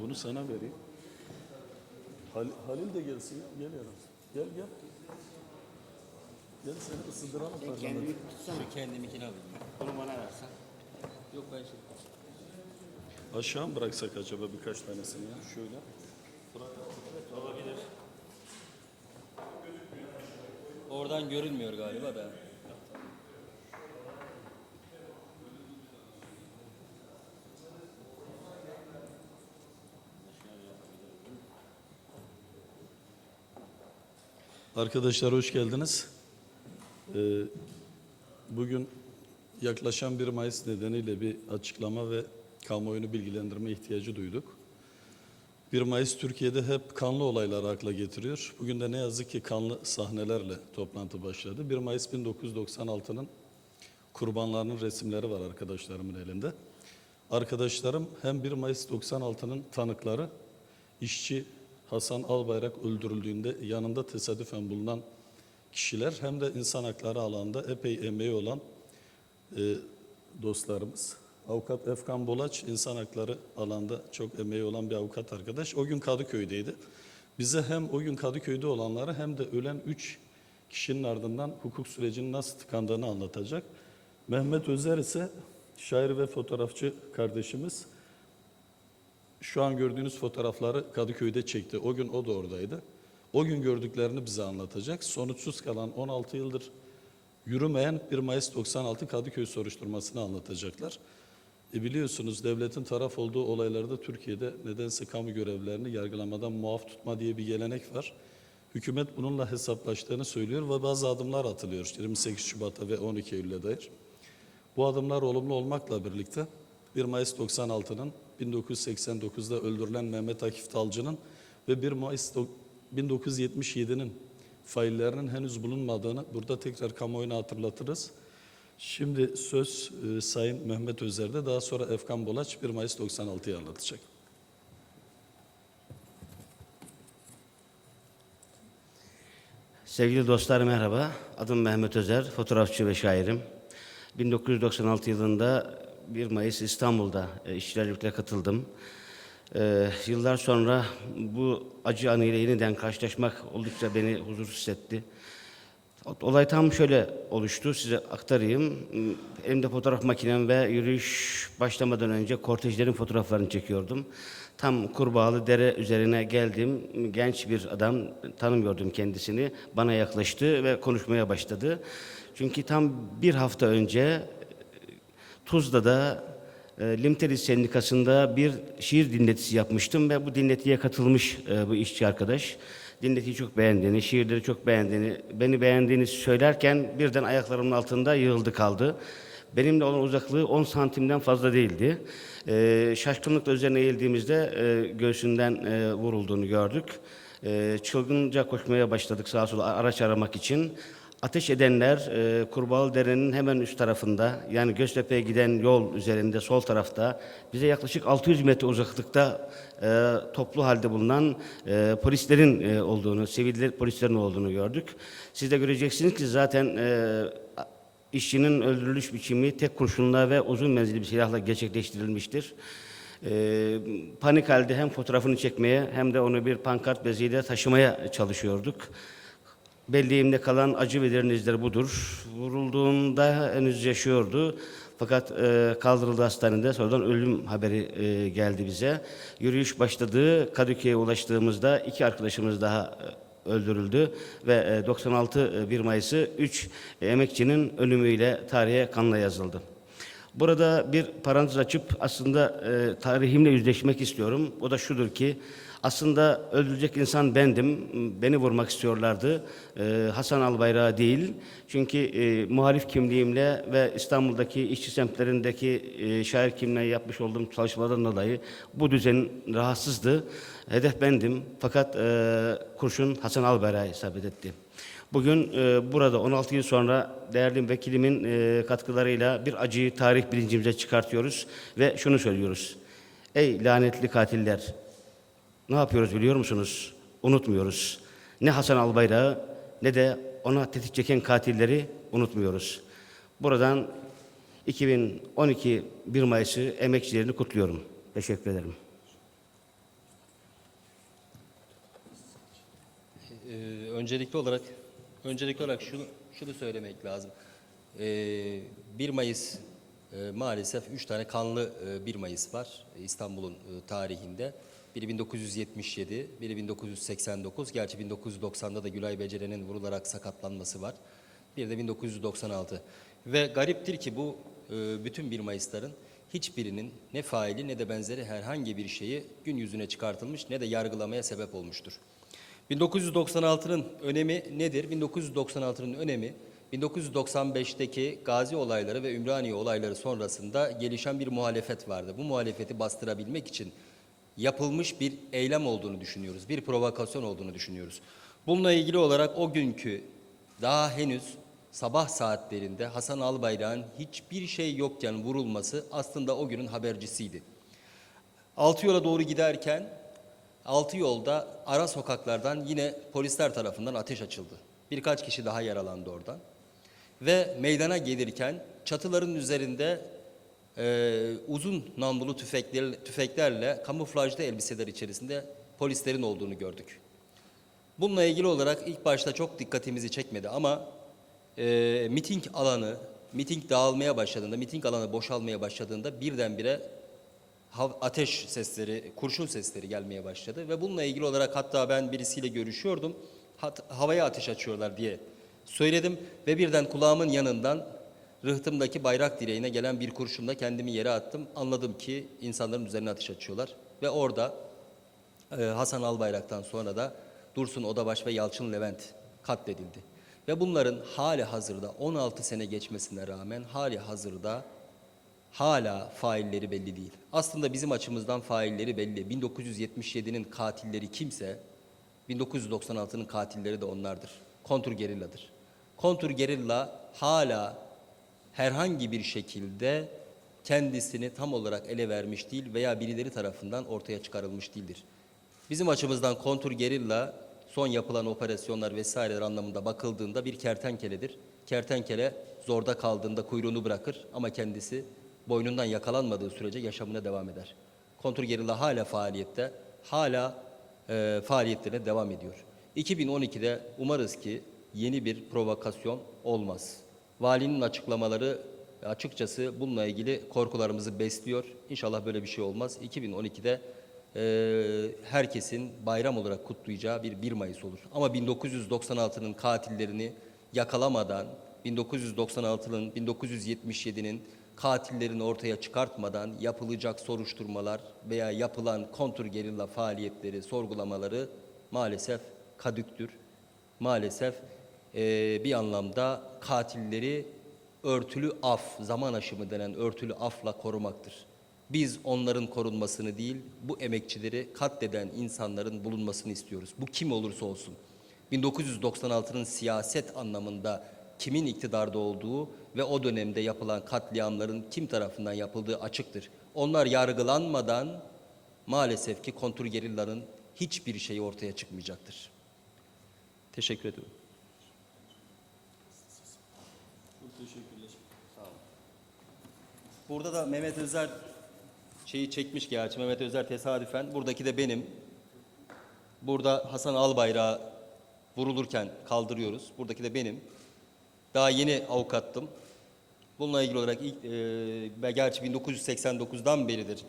Bunu sana vereyim. Hal- Halil de gelsin ya. Gel yavrum. Gel gel. Gel seni ısındıralım parlamento. Kendimi tutsana kendiminkini alayım. Bunu bana versen. Yok ben şey. Aşağı mı bıraksak acaba birkaç tanesini ya? Şöyle. Olabilir. Oradan görünmüyor galiba da. Arkadaşlar hoş geldiniz. Ee, bugün yaklaşan 1 Mayıs nedeniyle bir açıklama ve kamuoyunu bilgilendirme ihtiyacı duyduk. 1 Mayıs Türkiye'de hep kanlı olayları akla getiriyor. Bugün de ne yazık ki kanlı sahnelerle toplantı başladı. 1 Mayıs 1996'nın kurbanlarının resimleri var arkadaşlarımın elinde. Arkadaşlarım hem 1 Mayıs 96'nın tanıkları, işçi Hasan Albayrak öldürüldüğünde yanında tesadüfen bulunan kişiler hem de insan hakları alanında epey emeği olan e, dostlarımız. Avukat Efkan Bolaç insan hakları alanda çok emeği olan bir avukat arkadaş. O gün Kadıköy'deydi. Bize hem o gün Kadıköy'de olanları hem de ölen üç kişinin ardından hukuk sürecinin nasıl tıkandığını anlatacak. Mehmet Özer ise şair ve fotoğrafçı kardeşimiz. Şu an gördüğünüz fotoğrafları Kadıköy'de çekti. O gün o da oradaydı. O gün gördüklerini bize anlatacak. Sonuçsuz kalan 16 yıldır yürümeyen 1 Mayıs 96 Kadıköy soruşturmasını anlatacaklar. E biliyorsunuz devletin taraf olduğu olaylarda Türkiye'de nedense kamu görevlilerini yargılamadan muaf tutma diye bir gelenek var. Hükümet bununla hesaplaştığını söylüyor ve bazı adımlar atılıyor 28 Şubat'a ve 12 Eylül'e dair. Bu adımlar olumlu olmakla birlikte 1 Mayıs 96'nın 1989'da öldürülen Mehmet Akif Talcı'nın ve 1 Mayıs 1977'nin faillerinin henüz bulunmadığını burada tekrar kamuoyuna hatırlatırız. Şimdi söz e, Sayın Mehmet Özer'de daha sonra Efkan Bolaç 1 Mayıs 96'yı anlatacak. Sevgili dostlar merhaba. Adım Mehmet Özer, fotoğrafçı ve şairim. 1996 yılında 1 Mayıs İstanbul'da e, işçilerlikle katıldım. Ee, yıllar sonra bu acı anıyla yeniden karşılaşmak oldukça beni huzursuz hissetti. Olay tam şöyle oluştu, size aktarayım. Elimde fotoğraf makinem ve yürüyüş başlamadan önce kortejlerin fotoğraflarını çekiyordum. Tam Kurbağalı Dere üzerine geldim. Genç bir adam, tanımıyordum kendisini. Bana yaklaştı ve konuşmaya başladı. Çünkü tam bir hafta önce Tuzla'da e, Limteri Sendikası'nda bir şiir dinletisi yapmıştım ve bu dinletiye katılmış e, bu işçi arkadaş. Dinletiyi çok beğendiğini, şiirleri çok beğendiğini, beni beğendiğini söylerken birden ayaklarımın altında yığıldı kaldı. Benimle olan uzaklığı 10 santimden fazla değildi. E, şaşkınlıkla üzerine eğildiğimizde e, göğsünden e, vurulduğunu gördük. E, çılgınca koşmaya başladık sağa sola araç aramak için. Ateş edenler e, Kurbağalı Dere'nin hemen üst tarafında yani Göztepe'ye giden yol üzerinde sol tarafta bize yaklaşık 600 metre uzaklıkta e, toplu halde bulunan e, polislerin e, olduğunu, siviller polislerin olduğunu gördük. Siz de göreceksiniz ki zaten e, işçinin öldürülüş biçimi tek kurşunla ve uzun menzilli bir silahla gerçekleştirilmiştir. E, panik halde hem fotoğrafını çekmeye hem de onu bir pankart beziyle taşımaya çalışıyorduk. Belleğimde kalan acı ve derin budur. Vurulduğunda henüz yaşıyordu. Fakat e, kaldırıldı hastanede. Sonradan ölüm haberi e, geldi bize. Yürüyüş başladı. Kadıköy'e ulaştığımızda iki arkadaşımız daha e, öldürüldü. Ve e, 96 e, 1 Mayıs'ı 3 emekçinin ölümüyle tarihe kanla yazıldı. Burada bir parantez açıp aslında e, tarihimle yüzleşmek istiyorum. O da şudur ki aslında öldürecek insan bendim. Beni vurmak istiyorlardı. E, Hasan Albayrak değil. Çünkü e, muhalif kimliğimle ve İstanbul'daki işçi semtlerindeki e, şair kimliğine yapmış olduğum çalışmalardan dolayı bu düzen rahatsızdı. Hedef bendim. Fakat e, kurşun Hasan Albayrak'a isabet etti. Bugün e, burada 16 yıl sonra değerli vekilimin e, katkılarıyla bir acıyı tarih bilincimize çıkartıyoruz ve şunu söylüyoruz. Ey lanetli katiller! ne yapıyoruz biliyor musunuz? Unutmuyoruz. Ne Hasan Albayrak'ı ne de ona tetik çeken katilleri unutmuyoruz. Buradan 2012 1 Mayıs'ı emekçilerini kutluyorum. Teşekkür ederim. Ee, öncelikli olarak öncelikli olarak şunu şunu söylemek lazım. Ee, 1 Mayıs e, maalesef 3 tane kanlı e, 1 Mayıs var e, İstanbul'un e, tarihinde. Biri 1977, biri 1989. Gerçi 1990'da da Gülay Beceren'in vurularak sakatlanması var. Bir de 1996. Ve gariptir ki bu e, bütün 1 Mayıs'ların hiçbirinin ne faili ne de benzeri herhangi bir şeyi gün yüzüne çıkartılmış ne de yargılamaya sebep olmuştur. 1996'nın önemi nedir? 1996'nın önemi 1995'teki Gazi olayları ve Ümraniye olayları sonrasında gelişen bir muhalefet vardı. Bu muhalefeti bastırabilmek için yapılmış bir eylem olduğunu düşünüyoruz. Bir provokasyon olduğunu düşünüyoruz. Bununla ilgili olarak o günkü daha henüz sabah saatlerinde Hasan Albayrak'ın hiçbir şey yokken vurulması aslında o günün habercisiydi. Altı yola doğru giderken altı yolda ara sokaklardan yine polisler tarafından ateş açıldı. Birkaç kişi daha yaralandı oradan. Ve meydana gelirken çatıların üzerinde e, uzun namlulu tüfekler, tüfeklerle kamuflajlı elbiseler içerisinde polislerin olduğunu gördük. Bununla ilgili olarak ilk başta çok dikkatimizi çekmedi ama e, miting alanı, miting dağılmaya başladığında, miting alanı boşalmaya başladığında birdenbire ateş sesleri, kurşun sesleri gelmeye başladı ve bununla ilgili olarak hatta ben birisiyle görüşüyordum. Hat- havaya ateş açıyorlar diye söyledim ve birden kulağımın yanından rıhtımdaki bayrak direğine gelen bir kurşunla kendimi yere attım. Anladım ki insanların üzerine ateş açıyorlar ve orada ee, Hasan Albayrak'tan sonra da Dursun Odabaş ve Yalçın Levent katledildi. Ve bunların hali hazırda 16 sene geçmesine rağmen hali hazırda hala failleri belli değil. Aslında bizim açımızdan failleri belli. 1977'nin katilleri kimse 1996'nın katilleri de onlardır. Kontur gerilladır. Kontur gerilla hala herhangi bir şekilde kendisini tam olarak ele vermiş değil veya birileri tarafından ortaya çıkarılmış değildir. Bizim açımızdan kontur gerilla son yapılan operasyonlar vesaireler anlamında bakıldığında bir kertenkeledir. Kertenkele zorda kaldığında kuyruğunu bırakır ama kendisi boynundan yakalanmadığı sürece yaşamına devam eder. Kontur gerilla hala faaliyette, hala e, faaliyetlerine devam ediyor. 2012'de umarız ki yeni bir provokasyon olmaz. Valinin açıklamaları açıkçası bununla ilgili korkularımızı besliyor. İnşallah böyle bir şey olmaz. 2012'de e, herkesin bayram olarak kutlayacağı bir 1 Mayıs olur. Ama 1996'nın katillerini yakalamadan, 1996'nın, 1977'nin katillerini ortaya çıkartmadan yapılacak soruşturmalar veya yapılan kontur gerilla faaliyetleri, sorgulamaları maalesef kadüktür. Maalesef e, bir anlamda katilleri örtülü af, zaman aşımı denen örtülü afla korumaktır. Biz onların korunmasını değil, bu emekçileri katleden insanların bulunmasını istiyoruz. Bu kim olursa olsun. 1996'nın siyaset anlamında kimin iktidarda olduğu ve o dönemde yapılan katliamların kim tarafından yapıldığı açıktır. Onlar yargılanmadan maalesef ki kontur hiçbir şeyi ortaya çıkmayacaktır. Teşekkür ediyorum. Burada da Mehmet Özer şeyi çekmiş gerçi. Mehmet Özer tesadüfen. Buradaki de benim. Burada Hasan Albayrak'ı vurulurken kaldırıyoruz. Buradaki de benim. Daha yeni avukattım. Bununla ilgili olarak ilk, e, gerçi 1989'dan beridir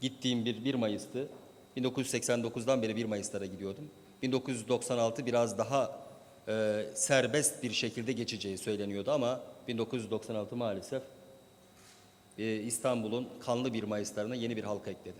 gittiğim bir 1 Mayıs'tı. 1989'dan beri 1 Mayıs'lara gidiyordum. 1996 biraz daha e, serbest bir şekilde geçeceği söyleniyordu ama 1996 maalesef e, İstanbul'un kanlı 1 Mayıs'larına yeni bir halka ekledi.